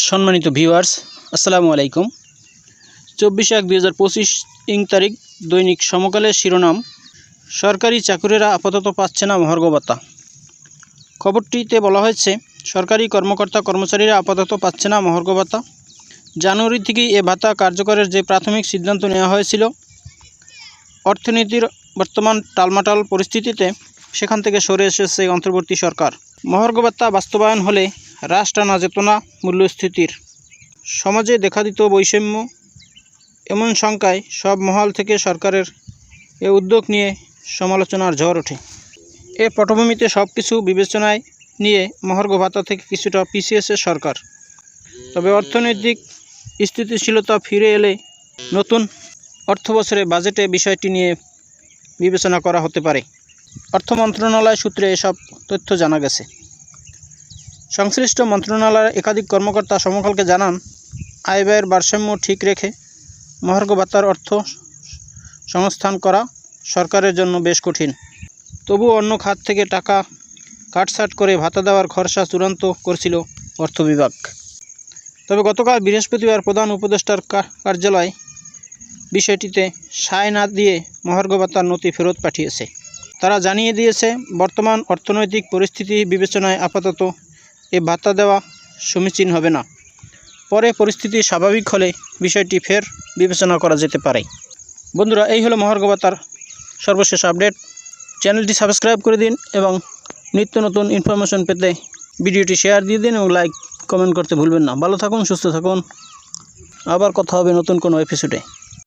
সম্মানিত ভিউয়ার্স আসসালামু আলাইকুম। চব্বিশে এক দুই হাজার পঁচিশ ইং তারিখ, দৈনিক সমকালের শিরোনাম, সরকারি চাকুরিরা আপাতত পাচ্ছে না মহার্ঘ ভাতা খবরটিতে বলা হয়েছে, সরকারি কর্মকর্তা কর্মচারীরা আপাতত পাচ্ছে না ভাতা জানুয়ারি থেকেই এ ভাতা কার্যকরের যে প্রাথমিক সিদ্ধান্ত নেওয়া হয়েছিল, অর্থনীতির বর্তমান টালমাটাল পরিস্থিতিতে সেখান থেকে সরে এসেছে অন্তর্বর্তী সরকার। মহার্ঘ ভাতা বাস্তবায়ন হলে যেত না মূল্যস্থিতির সমাজে দেখা দিত বৈষম্য, এমন সংখ্যায় সব মহল থেকে সরকারের এ উদ্যোগ নিয়ে সমালোচনার ঝড় ওঠে। এ পটভূমিতে সব কিছু বিবেচনায় নিয়ে মহার্ঘ ভাতা থেকে কিছুটা পিছিয়েছে সরকার। তবে অর্থনৈতিক স্থিতিশীলতা ফিরে এলে নতুন অর্থবছরে বাজেটে বিষয়টি নিয়ে বিবেচনা করা হতে পারে। অর্থ মন্ত্রণালয় সূত্রে এসব তথ্য জানা গেছে। সংশ্লিষ্ট মন্ত্রণালয়ের একাধিক কর্মকর্তা সমকালকে জানান আয় ব্যয়ের ভারসাম্য ঠিক রেখে মহার্ঘ ভাতার অর্থ সংস্থান করা সরকারের জন্য বেশ কঠিন। তবু অন্য খাত থেকে টাকা কাটছাট করে ভাতা দেওয়ার খরচা চূড়ান্ত করছিল অর্থ বিভাগ। তবে গতকাল বৃহস্পতিবার প্রধান উপদেষ্টার কার্যালয় বিষয়টিতে সায় না দিয়ে মহার্ঘ ভাতার নথি ফেরত পাঠিয়েছে। তারা জানিয়ে দিয়েছে, বর্তমান অর্থনৈতিক পরিস্থিতি বিবেচনায় আপাতত এ ভাতা দেওয়া সমীচীন হবে না। পরে পরিস্থিতি স্বাভাবিক হলে বিষয়টি ফের বিবেচনা করা যেতে পারে। বন্ধুরা, এই হলো মহার্ঘ ভাতার সর্বশেষ আপডেট। চ্যানেলটি সাবস্ক্রাইব করে দিন এবং নিত্য নতুন ইনফরমেশন পেতে ভিডিওটি শেয়ার দিয়ে দিন এবং লাইক, কমেন্ট করতে ভুলবেন না। ভালো থাকুন, সুস্থ থাকুন। আবার কথা হবে নতুন কোনো এপিসোডে